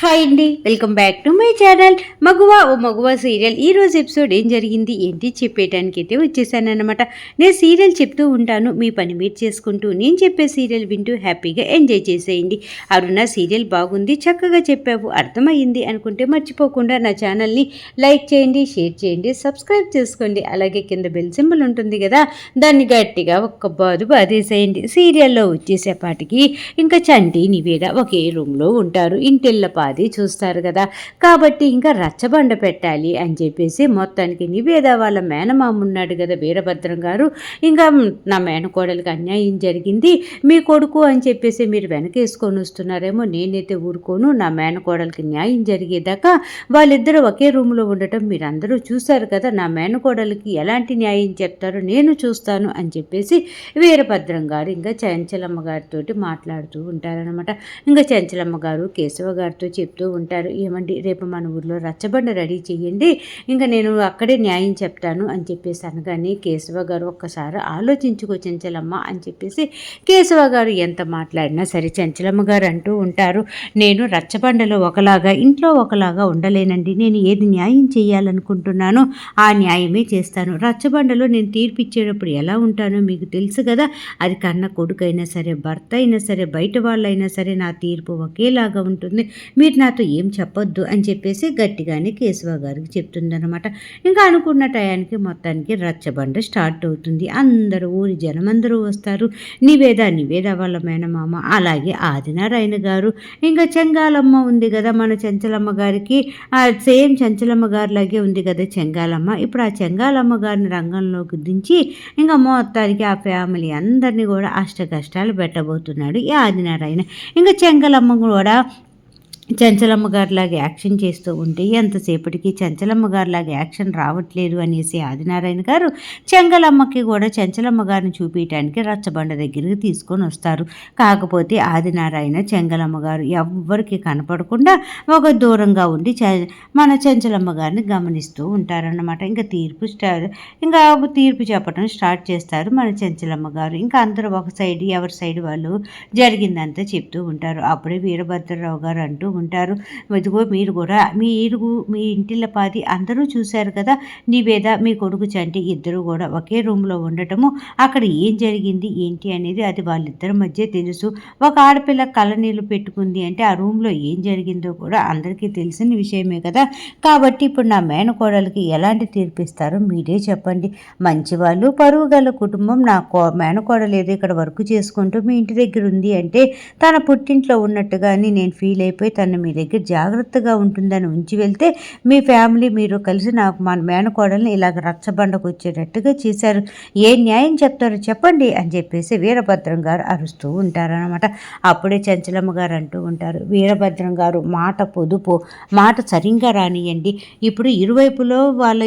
Hi అండి welcome back to my channel Maguva O Maguva serial ఈ రోజు episode ఏం జరిగింది? ఏంటి? చెప్పేయడానికి అయితే వచ్చేసానమాట నేను సీరియల్ చెప్తూ ఉంటాను. మీ పని మీరు చేసుకుంటూ నేను చెప్పే సీరియల్ వింటూ హ్యాపీగా ఎంజాయ్ చేసేయండి. అరుణ సీరియల్ బాగుంది చక్కగా చెప్పావు అర్థమయ్యింది అనుకుంటే మర్చిపోకుండా నా ఛానల్ని లైక్ చేయండి షేర్ చేయండి సబ్స్క్రైబ్ చేసుకోండి. అలాగే కింద బెల్ సింబల్ ఉంటుంది కదా దాన్ని గట్టిగా ఒక్క బాదు బాధేసేయండి సీరియల్లో వచ్చేసేపాటికి ఇంకా చంటి నివేద ఒకే రూమ్లో ఉంటారు. ఇంటిళ్ళ అది చూస్తారు కదా. కాబట్టి ఇంకా రచ్చబండ పెట్టాలి అని చెప్పేసి మొత్తానికి నివేద వాళ్ళ మేనమామ ఉన్నాడు కదా వీరభద్రం గారు. ఇంకా నా మేనకోడలికి అన్యాయం జరిగింది. మీ కొడుకు అని చెప్పేసి మీరు వెనకేసుకొని వస్తున్నారేమో నేనైతే ఊరుకోను. నా మేనకోడలికి న్యాయం జరిగేదాకా వాళ్ళిద్దరూ ఒకే రూమ్లో ఉండటం మీరందరూ చూశారు కదా. నా మేనకోడలికి ఎలాంటి న్యాయం చెప్తారో నేను చూస్తాను అని చెప్పేసి వీరభద్రం గారు ఇంకా చంచలమ్మ గారితో మాట్లాడుతూ ఉంటారనమాట ఇంకా చంచలమ్మ గారు కేశవ గారితో చెప్తూ ఉంటారు. ఏమండి? రేపు మన ఊర్లో రచ్చబండ రెడీ చేయండి. ఇంకా నేను అక్కడే న్యాయం చెప్తాను అని చెప్పేసి అనగానే కేశవ గారు ఒక్కసారి ఆలోచించుకో చెంచలమ్మ అని చెప్పేసి కేశవ గారు ఎంత మాట్లాడినా సరే చెంచలమ్మ గారు అంటూ ఉంటారు నేను రచ్చబండలో ఒకలాగా ఇంట్లో ఒకలాగా ఉండలేనండి. నేను ఏది న్యాయం చేయాలనుకుంటున్నానో ఆ న్యాయమే చేస్తాను. రచ్చబండలో నేను తీర్పిచ్చేటప్పుడు ఎలా ఉంటానో మీకు తెలుసు కదా. అది కన్న కొడుకైనా సరే భర్త అయినా సరే బయట వాళ్ళైనా సరే నా తీర్పు ఒకేలాగా ఉంటుంది. మీరు నాతో ఏం చెప్పొద్దు అని చెప్పేసి గట్టిగానే కేశవ గారికి చెప్తుందనమాట ఇంకా అనుకున్న టయానికి మొత్తానికి రచ్చబండ స్టార్ట్ అవుతుంది. అందరూ ఊరి జనం అందరూ వస్తారు. నివేద నివేద వాళ్ళ మేనమామ అలాగే ఆదినారాయణ గారు. ఇంకా చెంగాలమ్మ ఉంది కదా మన చెంచలమ్మ గారికి. సేమ్ చెంచలమ్మ గారిలాగే ఉంది కదా చెంగాలమ్మ. ఇప్పుడు ఆ చెంగాలమ్మ గారిని రంగంలోకి దించి ఇంకా మొత్తానికి ఆ ఫ్యామిలీ అందరినీ కూడా అష్ట కష్టాలు పెట్టబోతున్నాడు ఈ ఆదినారాయణ. ఇంకా చెంగలమ్మ కూడా చంచలమ్మ గారిలాగా యాక్షన్ చేస్తూ ఉంటే ఎంతసేపటికి చంచలమ్మ గారిలాగా యాక్షన్ రావట్లేదు అనేసి ఆదినారాయణ గారు చెంగలమ్మకి కూడా చంచలమ్మ గారిని చూపించడానికి రచ్చబండ దగ్గరికి తీసుకొని వస్తారు. కాకపోతే ఆదినారాయణ చెంగలమ్మ గారు ఎవ్వరికి కనపడకుండా ఒక దూరంగా ఉండి మన చంచలమ్మ గారిని గమనిస్తూ ఉంటారన్నమాట. ఇంకా తీర్పు స్టార్ ఇంకా తీర్పు చెప్పడం స్టార్ట్ చేస్తారు మన చంచలమ్మ గారు. ఇంకా అందరూ ఒక సైడ్ ఎవరి సైడ్ వాళ్ళు జరిగిందంతా చెప్తూ ఉంటారు. అప్పుడే వీరభద్రరావు గారు అంటూ ఉంటారు. ఇదిగో మీరు కూడా మీ ఇరుగు మీ ఇంటిల పాది అందరూ చూశారు కదా నివేద మీ కొడుకు చంటి ఇద్దరు కూడా ఒకే రూమ్లో ఉండటము అక్కడ ఏం జరిగింది ఏంటి అనేది అది వాళ్ళిద్దరి మధ్య తెలుసు. ఒక ఆడపిల్ల కళ్ళనీళ్ళు పెట్టుకుంది అంటే ఆ రూమ్లో ఏం జరిగిందో కూడా అందరికీ తెలిసిన విషయమే కదా. కాబట్టి ఇప్పుడు నా మేనకోడలకి ఎలాంటి తీర్పిస్తారో మీరే చెప్పండి. మంచి వాళ్ళు పరువు గల కుటుంబం నా కో మేనకోడలు ఏదో ఇక్కడ వర్క్ చేసుకుంటూ మీ ఇంటి దగ్గర ఉంది అంటే తన పుట్టింట్లో ఉన్నట్టుగాని నేను ఫీల్ అయిపోయి తన మీ దగ్గర జాగ్రత్తగా ఉంటుందని ఉంచి వెళ్తే మీ ఫ్యామిలీ మీరు కలిసి నాకు మన మేనకోడల్ని ఇలాగ రచ్చబండకు వచ్చేటట్టుగా చేశారు. ఏ న్యాయం చెప్తారో చెప్పండి అని చెప్పేసి వీరభద్రం గారు అరుస్తూ ఉంటారనమాట అప్పుడే చంచలమ్మ గారు అంటూ ఉంటారు వీరభద్రం గారు మాట పొదుపు మాట సరిగ్గా రానియండి. ఇప్పుడు ఇరువైపులో వాళ్ళ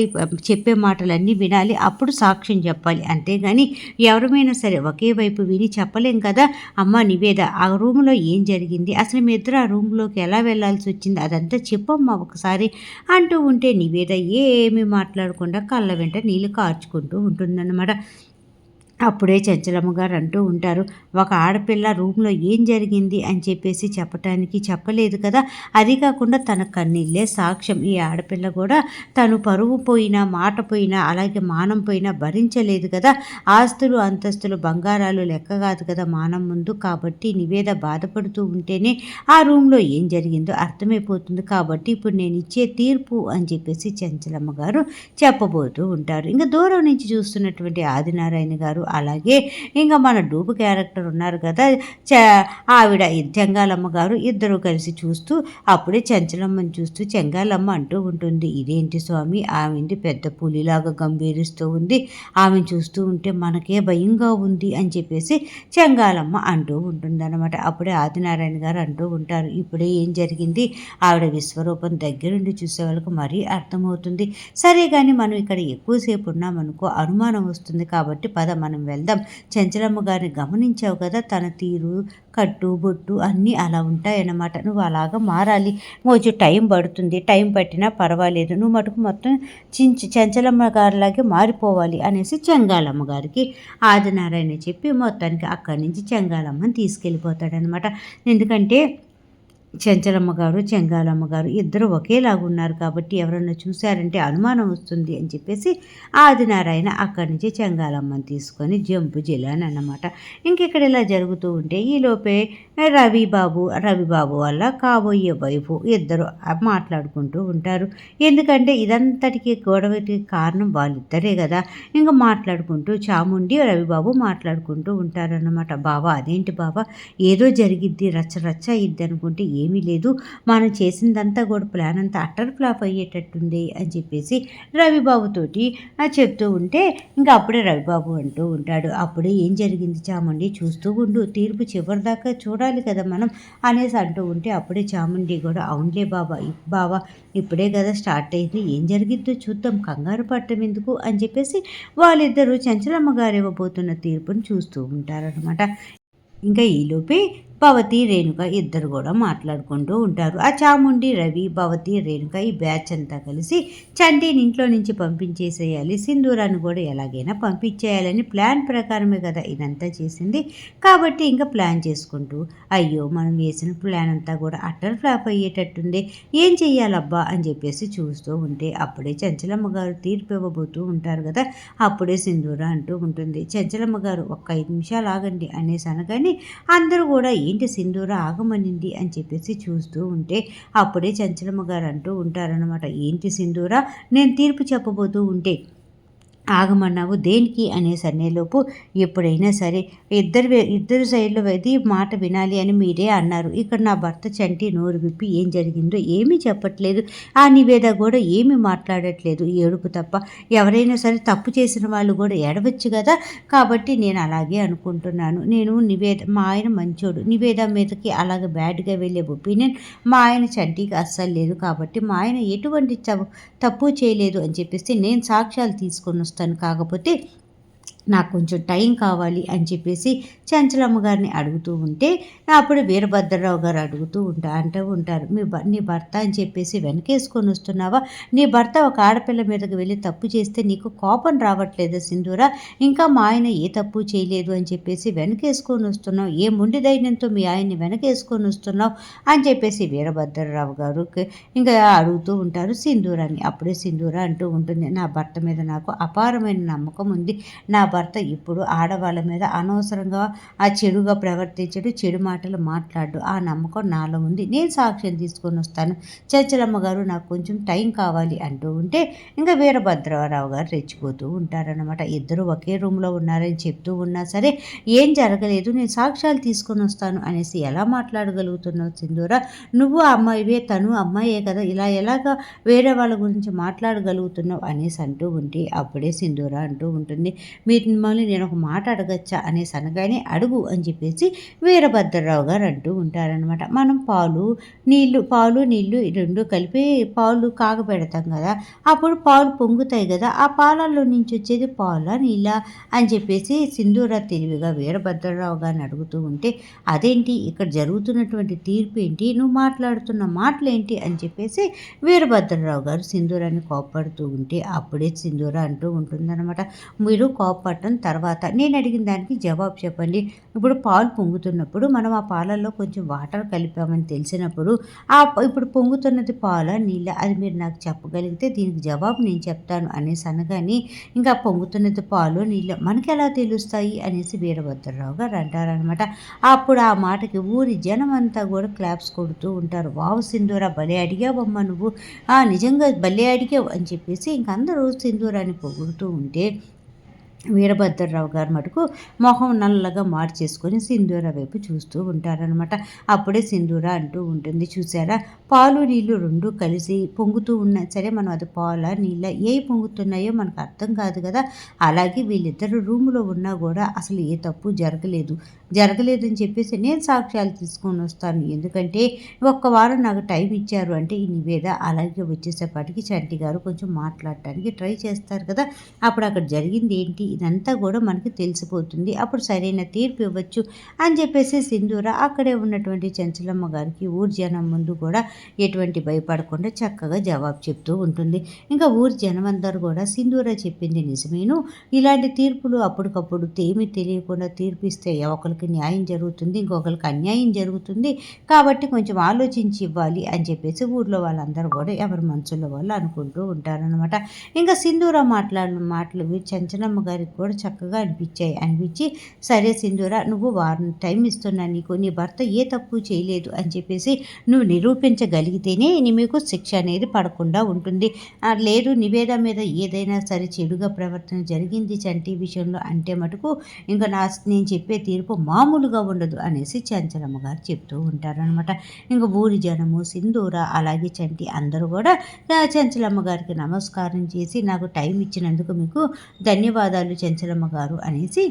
చెప్పే మాటలన్నీ వినాలి అప్పుడు సాక్ష్యం చెప్పాలి. అంతేగాని ఎవరమైనా సరే ఒకే వైపు విని చెప్పలేం కదా? అమ్మ నివేద ఆ రూమ్లో ఏం జరిగింది? అసలు మీ ఇద్దరు ఆ రూమ్లోకి ఎలా వెళ్ళాల్సి వచ్చింది అదంతా చెప్పమ్మా ఒకసారి అంటూ ఉంటే నివేద ఏమీ మాట్లాడకుండా కళ్ళ వెంట నీళ్ళు కార్చుకుంటూ ఉంటుందన్నమాట. అప్పుడే చంచలమ్మ గారు అంటూ ఉంటారు ఒక ఆడపిల్ల రూమ్లో ఏం జరిగింది? అని చెప్పేసి చెప్పటానికి చెప్పలేదు కదా. అది కాకుండా తన కన్నీళ్ళే సాక్ష్యం. ఈ ఆడపిల్ల కూడా తను పరువు పోయినా మాట పోయినా అలాగే మానం పోయినా భరించలేదు కదా. ఆస్తులు అంతస్తులు బంగారాలు లెక్క కాదు కదా మానం ముందు. కాబట్టి నివేద బాధపడుతూ ఉంటేనే ఆ రూమ్లో ఏం జరిగిందో అర్థమైపోతుంది. కాబట్టి ఇప్పుడు నేను ఇచ్చే తీర్పు అని చెప్పేసి చంచలమ్మ గారు చెప్పబోతూ ఉంటారు. ఇంకా దూరం నుంచి చూస్తున్నటువంటి ఆదినారాయణ గారు అలాగే ఇంకా మన డూబు క్యారెక్టర్ ఉన్నారు కదా చ ఆవిడ చెంగాలమ్మ గారు ఇద్దరు కలిసి చూస్తూ అప్పుడే చెంచలమ్మని చూస్తూ చెంగాలమ్మ అంటూ ఉంటుంది ఇదేంటి స్వామి ఆమె పెద్ద పులిలాగా గంభీరిస్తూ ఉంది ఆమెను చూస్తూ ఉంటే మనకే భయంగా ఉంది అని చెప్పేసి చెంగాలమ్మ అంటూ ఉంటుందన్నమాట. అప్పుడే ఆదినారాయణ గారు అంటూ ఉంటారు ఇప్పుడే ఏం జరిగింది? ఆవిడ విశ్వరూపం దగ్గరుండి చూసే వాళ్ళకు మరీ అర్థమవుతుంది. సరే కానీ మనం ఇక్కడ ఎక్కువసేపు ఉన్నామనుకో అనుమానం వస్తుంది కాబట్టి పద మనం వెళ్దాం. చెంచలమ్మ గారిని గమనించావు కదా? తన తీరు కట్టు బొట్టు అన్నీ అలా ఉంటాయన్నమాట. నువ్వు అలాగా మారాలి. మోజు టైం పడుతుంది. టైం పట్టినా పర్వాలేదు. నువ్వు మటుకు మొత్తం చించి చెంచలమ్మ గారిలాగే మారిపోవాలి అనేసి చెంగాలమ్మ గారికి ఆదినారాయణ చెప్పి మొత్తానికి అక్కడి నుంచి చెంగాలమ్మని తీసుకెళ్ళిపోతాడనమాట ఎందుకంటే చెంచలమ్మ గారు చెంగాలమ్మ గారు ఇద్దరు ఒకేలాగా ఉన్నారు కాబట్టి ఎవరన్నా చూశారంటే అనుమానం వస్తుంది అని చెప్పేసి ఆదినారాయణ అక్కడి నుంచి చెంగాలమ్మని తీసుకొని జంపు జిల్లాని అన్నమాట. ఇంకెక్కడ ఇలా జరుగుతూ ఉంటే ఈలోపే రవిబాబు రవిబాబు వల్ల కాబోయే వైఫ్ ఇద్దరు మాట్లాడుకుంటూ ఉంటారు. ఎందుకంటే ఇదంతటికి గొడవకి కారణం వాళ్ళిద్దరే కదా. ఇంకా మాట్లాడుకుంటూ చాముండి రవిబాబు మాట్లాడుకుంటూ ఉంటారన్నమాట. బావా అదేంటి బావా? ఏదో జరిగిద్ది రచ్చ రచ్చ ఇద్ది అనుకుంటే ఏమీ లేదు. మనం చేసిందంతా కూడా ప్లాన్ అంతా అట్టర్ ఫ్లాప్ అయ్యేటట్టుంది అని చెప్పేసి రవిబాబుతోటి చెప్తూ ఉంటే ఇంకా అప్పుడే రవిబాబు అంటూ ఉంటాడు. అప్పుడే ఏం జరిగింది చాముండి? చూస్తూ ఉండు. తీర్పు చివరిదాకా చూడాలి కదా మనం అనేసి అంటూ ఉంటే అప్పుడే చాముండి కూడా అవునులే బాబా బాబా ఇప్పుడే కదా స్టార్ట్ అయింది. ఏం జరిగిద్దో చూద్దాం. కంగారు పట్టం ఎందుకు? అని చెప్పేసి వాళ్ళిద్దరూ చంచలమ్మ గారు ఇవ్వబోతున్న తీర్పును చూస్తూ ఉంటారనమాట ఇంకా ఈలోపే భవతి రేణుక ఇద్దరు కూడా మాట్లాడుకుంటూ ఉంటారు. ఆ చాముండి రవి భవతి రేణుక ఈ బ్యాచ్ అంతా కలిసి చండీని ఇంట్లో నుంచి పంపించేసేయాలి. సింధూరాన్ని కూడా ఎలాగైనా పంపించేయాలని ప్లాన్ ప్రకారమే కదా ఇదంతా చేసింది. కాబట్టి ఇంకా ప్లాన్ చేసుకుంటూ అయ్యో మనం వేసిన ప్లాన్ అంతా కూడా అట్టర్ ఫ్లాప్ అయ్యేటట్టుంది. ఏం చెయ్యాలబ్బా అని చెప్పేసి చూస్తూ ఉంటే అప్పుడే చంచలమ్మ గారు తీర్పు ఇవ్వబోతూ ఉంటారు కదా అప్పుడే సింధూర అంటూ ఉంటుంది. చంచలమ్మ గారు ఒక్క ఐదు నిమిషాలు ఆగండి అనేసి అనగానే అందరూ కూడా ఏంటి సింధూర ఆగమనింది అని చెప్పేసి చూస్తూ ఉంటే అప్పుడే చంచలమ్మ గారు అంటూ ఉంటారనమాట ఏంటి సింధూర? నేను తీర్పు చెప్పబోతూ ఉంటే ఆగమన్నావు? దేనికి? అనే సన్నేలోపు ఎప్పుడైనా సరే ఇద్దరు ఇద్దరు సైడ్లో ఇది మాట వినాలి అని మీరే అన్నారు. ఇక్కడ నా భర్త చంటి నోరు విప్పి ఏం జరిగిందో ఏమీ చెప్పట్లేదు. ఆ నివేద కూడా ఏమీ మాట్లాడట్లేదు. ఏడుపు తప్ప ఎవరైనా సరే తప్పు చేసిన వాళ్ళు కూడా ఏడవచ్చు కదా? కాబట్టి నేను అలాగే అనుకుంటున్నాను. నేను నివేద మా ఆయన మంచోడు. నివేద మీదకి అలాగ బ్యాడ్గా వెళ్ళే ఒపీనియన్ మా ఆయన చంటికి అస్సలు లేదు. కాబట్టి మా ఆయన ఎటువంటి తప్పు చేయలేదు అని చెప్పేసి నేను సాక్ష్యాలు తీసుకొని వస్తాను. కాకపోతే నాకు కొంచెం టైం కావాలి అని చెప్పేసి చంచలమ్మ గారిని అడుగుతూ ఉంటే అప్పుడు వీరభద్రరావు గారు అడుగుతూ ఉంటా అంటూ ఉంటారు. మీ నీ భర్త అని చెప్పేసి వెనకేసుకొని వస్తున్నావా? నీ భర్త ఒక ఆడపిల్ల మీదకి వెళ్ళి తప్పు చేస్తే నీకు కోపం రావట్లేదు సింధూర? ఇంకా మా ఆయన ఏ తప్పు చేయలేదు అని చెప్పేసి వెనకేసుకొని వస్తున్నావు. ఏ ముండి ధైర్యంతో మీ ఆయన్ని వెనకేసుకొని వస్తున్నావు? అని చెప్పేసి వీరభద్రరావు గారు ఇంకా అడుగుతూ ఉంటారు సింధూరాన్ని. అప్పుడే సింధూర అంటూ ఉంటుంది నా భర్త మీద నాకు అపారమైన నమ్మకం ఉంది. నా భర్త ఇప్పుడు ఆడవాళ్ళ మీద అనవసరంగా ఆ చెడుగా ప్రవర్తించడు చెడు మాటలు మాట్లాడు. ఆ నమ్మకం నాలో ఉంది. నేను సాక్ష్యం తీసుకొని వస్తాను. చర్చలమ్మ గారు నాకు కొంచెం టైం కావాలి అంటూ ఉంటే ఇంకా వీరభద్రరావు గారు రెచ్చిపోతూ ఉంటారనమాట ఇద్దరు ఒకే రూమ్లో ఉన్నారని చెప్తూ ఉన్నా సరే ఏం జరగలేదు. నేను సాక్ష్యాలు తీసుకొని వస్తాను అనేసి ఎలా మాట్లాడగలుగుతున్నావు సింధూర? నువ్వు అమ్మాయివే తను అమ్మాయే కదా. ఇలా ఎలాగా వేరే వాళ్ళ గురించి మాట్లాడగలుగుతున్నావు అనేసి అంటూ ఉంటే అప్పుడే సింధూర అంటూ ఉంటుంది. మీ మిమ్మల్ని నేను ఒక మాట అడగచ్చా అనేసి అనగానే అడుగు అని చెప్పేసి వీరభద్రరావు గారు అంటూ ఉంటారనమాట మనం పాలు నీళ్ళు పాలు నీళ్ళు రెండు కలిపి పాలు కాగబెడతాం కదా అప్పుడు పాలు పొంగుతాయి కదా ఆ పాలల్లో నుంచి వచ్చేది పాల నీళ్ళ అని చెప్పేసి సింధూర తెలివిగా వీరభద్రరావు గారిని అడుగుతూ ఉంటే అదేంటి ఇక్కడ జరుగుతున్నటువంటి తీర్పు ఏంటి? నువ్వు మాట్లాడుతున్న మాటలు ఏంటి అని చెప్పేసి వీరభద్రరావు గారు సింధూరాన్ని కోప్పడుతూ ఉంటే అప్పుడే సింధూర అంటూ ఉంటుందన్నమాట. మీరు కోప్ప పట్టడం తర్వాత నేను అడిగిన దానికి జవాబు చెప్పండి. ఇప్పుడు పాలు పొంగుతున్నప్పుడు మనం ఆ పాలల్లో కొంచెం వాటర్ కలిపామని తెలిసినప్పుడు ఆ ఇప్పుడు పొంగుతున్నది పాల నీళ్ళ అది మీరు నాకు చెప్పగలిగితే దీనికి జవాబు నేను చెప్తాను అనేసి అనగాని ఇంకా పొంగుతున్నది పాలు నీళ్ళు మనకి ఎలా తెలుస్తాయి అనేసి వీరభద్రరావు గారు అంటారనమాట అప్పుడు ఆ మాటకి ఊరి జనం అంతా కూడా క్లాప్స్ కొడుతూ ఉంటారు. వావు సింధూరా భలే అడిగావమ్మ నువ్వు. నిజంగా భలే అడిగావు అని చెప్పేసి ఇంకందరూ సింధూరాన్ని పొగుడుతూ ఉంటే వీరభద్రరావు గారు మటుకు మొహం నల్లగా మార్చేసుకొని సింధూర వైపు చూస్తూ ఉంటారనమాట అప్పుడే సింధూర అంటూ ఉంటుంది చూసారా పాలు నీళ్ళు రెండు కలిసి పొంగుతూ ఉన్నా సరే మనం అది పాల నీళ్ళ? ఏ పొంగుతున్నాయో మనకు అర్థం కాదు కదా? అలాగే వీళ్ళిద్దరు రూములో ఉన్నా కూడా అసలు ఏ తప్పు జరగలేదు. జరగలేదని చెప్పేసి నేను సాక్ష్యాలు తీసుకొని వస్తాను. ఎందుకంటే ఒక్క వారం నాకు టైం ఇచ్చారు అంటే ఈ నివేద అలాగే వచ్చేసేపాటికి చంటి గారు కొంచెం మాట్లాడటానికి ట్రై చేస్తారు కదా? అప్పుడు అక్కడ జరిగింది ఏంటి? ఇదంతా కూడా మనకి తెలిసిపోతుంది. అప్పుడు సరైన తీర్పు ఇవ్వచ్చు అని చెప్పేసి సింధూర అక్కడే ఉన్నటువంటి చంచలమ్మ గారికి ఊరి జనం ముందు కూడా ఎటువంటి భయపడకుండా చక్కగా జవాబు చెప్తూ ఉంటుంది. ఇంకా ఊరి జనం అందరూ కూడా సింధూర చెప్పింది నిజమేను. ఇలాంటి తీర్పులు అప్పటికప్పుడు ఏమీ తెలియకుండా తీర్పిస్తే ఒకరికి న్యాయం జరుగుతుంది ఇంకొకరికి అన్యాయం జరుగుతుంది. కాబట్టి కొంచెం ఆలోచించి ఇవ్వాలి అని చెప్పేసి ఊర్లో వాళ్ళందరూ కూడా ఎవరి మనసులో వాళ్ళు అనుకుంటూ ఉంటారనమాట ఇంకా సింధూర మాట్లాడిన మాటలు చంచలమ్మ గారికి కూడా చక్కగా అనిపించాయి. అనిపించి సరే సింధూర నువ్వు వారం టైం ఇస్తున్నా నీకు నీ భర్త ఏ తప్పు చేయలేదు అని చెప్పేసి నువ్వు నిరూపించగలిగితేనే మీకు శిక్ష అనేది పడకుండా ఉంటుంది. లేదు నివేద మీద ఏదైనా సరే చెడుగా ప్రవర్తన జరిగింది చంటి విషయంలో అంటే మటుకు ఇంకా నా నేను చెప్పే తీర్పు మామూలుగా ఉండదు అనేసి చంచలమ్మ గారు చెప్తూ ఉంటారనమాట ఇంకా ఊరి జనము సింధూర అలాగే చంటి అందరూ కూడా చంచలమ్మ గారికి నమస్కారం చేసి నాకు టైం ఇచ్చినందుకు మీకు ధన్యవాదాలు చెంచలమ్మ గారు అనేసి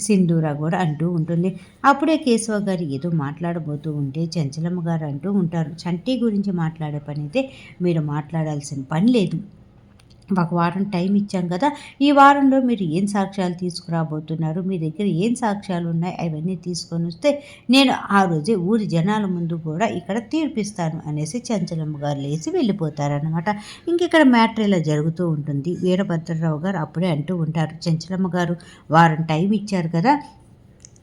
సింధూర కూడా అంటూ ఉంటుంది. అప్పుడే కేశవ గారు ఏదో మాట్లాడబోతూ ఉంటే చంచలమ్మ గారు అంటూ ఉంటారు. చంటి గురించి మాట్లాడే పని అయితే మీరు మాట్లాడాల్సిన పని లేదు. ఒక వారం టైం ఇచ్చాం కదా ఈ వారంలో మీరు ఏం సాక్ష్యాలు తీసుకురాబోతున్నారు? మీ దగ్గర ఏం సాక్ష్యాలు ఉన్నాయి? అవన్నీ తీసుకొని వస్తే నేను ఆ రోజే ఊరి జనాల ముందు కూడా ఇక్కడ తీర్పిస్తాను అనేసి చంచలమ్మ గారు లేచి వెళ్ళిపోతారనమాట ఇంక ఇక్కడ మ్యాటర్ ఇలా జరుగుతూ ఉంటుంది. వీరభద్రరావు గారు అప్పుడే అంటూ ఉంటారు చంచలమ్మ గారు వారం టైం ఇచ్చారు కదా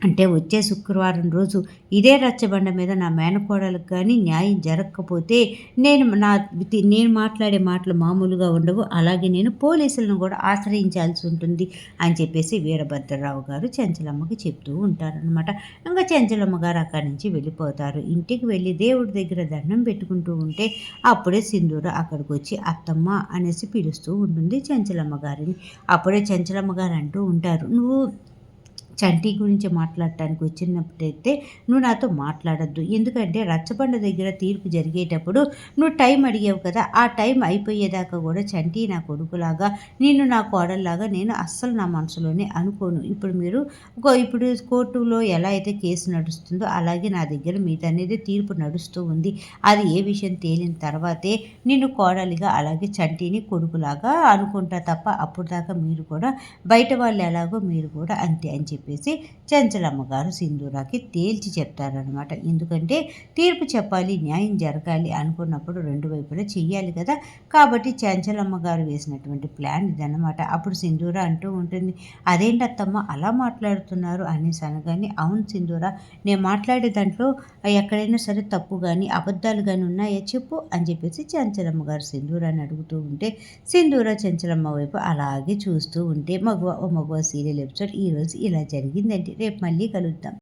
అంటే వచ్చే శుక్రవారం రోజు ఇదే రచ్చబండ మీద నా మేనకోడలకు కానీ న్యాయం జరగకపోతే నేను నా నేను మాట్లాడే మాటలు మామూలుగా ఉండవు. అలాగే నేను పోలీసులను కూడా ఆశ్రయించాల్సి ఉంటుంది అని చెప్పేసి వీరభద్రరావు గారు చెంచలమ్మకి చెప్తూ ఉంటారనమాట ఇంకా చెంచలమ్మ గారు అక్కడి నుంచి వెళ్ళిపోతారు. ఇంటికి వెళ్ళి దేవుడి దగ్గర దండం పెట్టుకుంటూ ఉంటే అప్పుడే సింధూర అక్కడికి వచ్చి అత్తమ్మ అనేసి పిలుస్తూ ఉంటుంది చెంచలమ్మ గారిని. అప్పుడే చెంచలమ్మ గారు అంటూ ఉంటారు నువ్వు చంటి గురించి మాట్లాడటానికి వచ్చినప్పుడైతే నువ్వు నాతో మాట్లాడద్దు. ఎందుకంటే రచ్చబండ దగ్గర తీర్పు జరిగేటప్పుడు నువ్వు టైం అడిగావు కదా ఆ టైం అయిపోయేదాకా కూడా చంటి నా కొడుకులాగా నేను నా కోడల్లాగా నేను అస్సలు నా మనసులోనే అనుకోను. ఇప్పుడు మీరు ఇప్పుడు కోర్టులో ఎలా అయితే కేసు నడుస్తుందో అలాగే నా దగ్గర మీద అనేది తీర్పు నడుస్తూ ఉంది. అది ఏ విషయం తేలిన తర్వాతే నేను కోడలిగా అలాగే చంటిని కొడుకులాగా అనుకుంటా తప్ప అప్పుడు దాకా మీరు కూడా బయట వాళ్ళు ఎలాగో మీరు కూడా అంతే అని చెప్పి చెప్పేసి చంచలమ్మ గారు సింధూరాకి తేల్చి చెప్తారనమాట ఎందుకంటే తీర్పు చెప్పాలి న్యాయం జరగాలి అనుకున్నప్పుడు రెండు వైపులా చెయ్యాలి కదా. కాబట్టి చంచలమ్మ గారు వేసినటువంటి ప్లాన్ ఇదనమాట అప్పుడు సింధూర అంటూ ఉంటుంది అదేంటత్తమ్మ అలా మాట్లాడుతున్నారు? అనేసి అనగానే అవును సింధూర నేను మాట్లాడే దాంట్లో ఎక్కడైనా సరే తప్పు కానీ అబద్ధాలు కానీ ఉన్నాయా చెప్పు అని చెప్పేసి చంచలమ్మ గారు సింధూరాన్ని అడుగుతూ ఉంటే సింధూర చంచలమ్మ వైపు అలాగే చూస్తూ ఉంటే మగవ ఓ మగవ సీరియల్ ఎపిసోడ్ ఈరోజు ఇలా జరిగిందండి. రేపు మళ్ళీ కలుద్దాం.